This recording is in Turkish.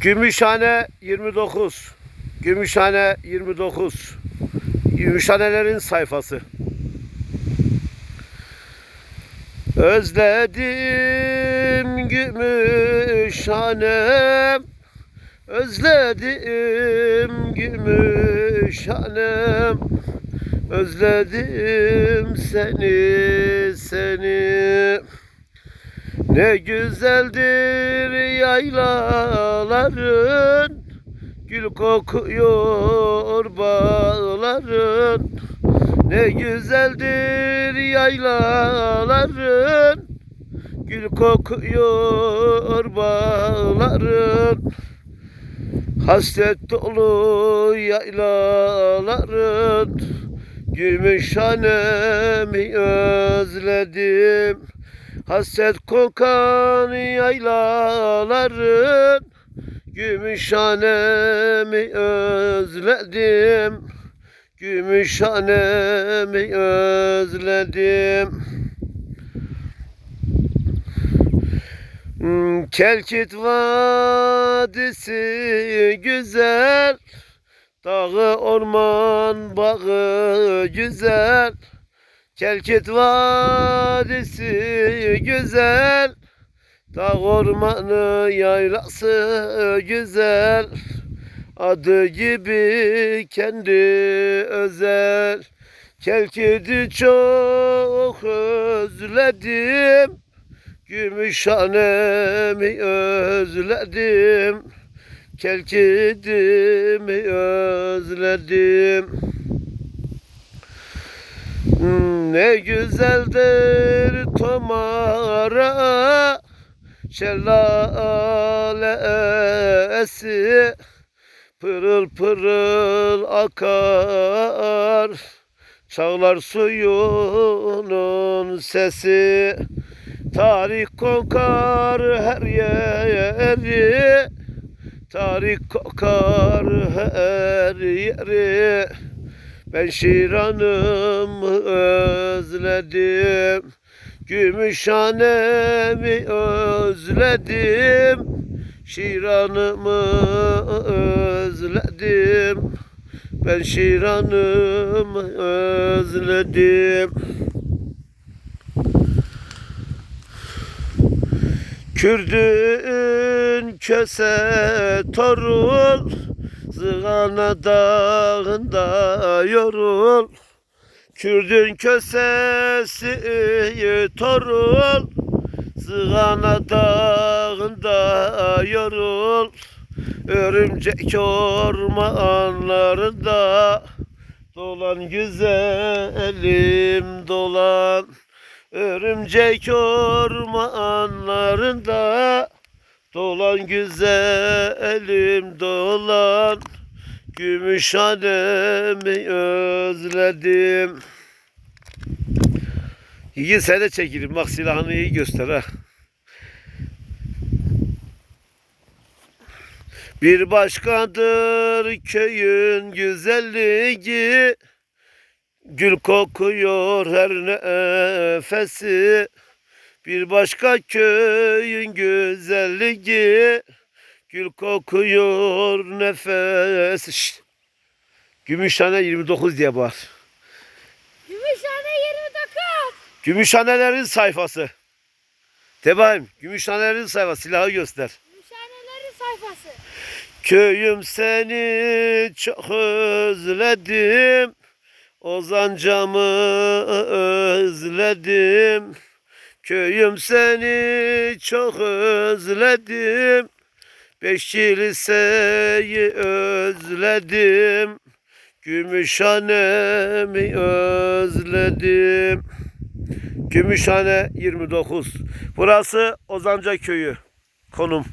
Gümüşhane 29. Gümüşhane 29. Gümüşhanelerin sayfası. Özledim Gümüşhanem Özledim Gümüşhanem Özledim seni seni ne güzeldir yaylaların Gül kokuyor bağların. Ne güzeldir yaylaların Gül kokuyor bağların. Hasret dolu yaylaların Gümüşhanemi özledim Hasret kokan yaylaların Gümüşhanemi özledim. Gümüşhanemi özledim. Hmm, Kelkit Vadisi güzel Dağı orman bağı güzel Kelkit Vadisi güzel Dağ ormanı yaylası güzel. Adı gibi kendi özel. Kelkit'i çok özledim Gümüşhanemi özledim. Kelkit'imi özledim Ne güzeldir tomara şelalesi Pırıl pırıl akar Çağlar suyunun sesi. Tarih kokar her yeri Tarih kokar her yeri. Ben Şiran'ımı özledim. Gümüşhanemi özledim. Şiran'ımı özledim. Ben Şiran'ımı özledim. Kürdün köse torul Zıgana dağında yorul Kürdün kösesi torul Zıgana dağında yorul. Örümcek ormanlarında Dolan güzelim dolan. Örümcek ormanlarında Dolan güzelim dolan Gümüşhanemi özledim. İyi sen de çekilin. Bak silahını iyi göster ha. Bir başkadır köyün güzelliği. Gül kokuyor her nefesi. Bir başka köyün güzelliği Gül kokuyor nefesi Şşt! Gümüşhane 29 diye bağır Gümüşhane 29. Gümüşhanelerin sayfası. De bakayım Gümüşhanelerin sayfası silahı göster. Gümüşhanelerin sayfası. Köyüm seni çok özledim. Ozancamı özledim. Köyüm seni çok özledim Beş liseyi özledim Gümüşhanemi özledim. Gümüşhane 29 Burası Ozanca köyü Konum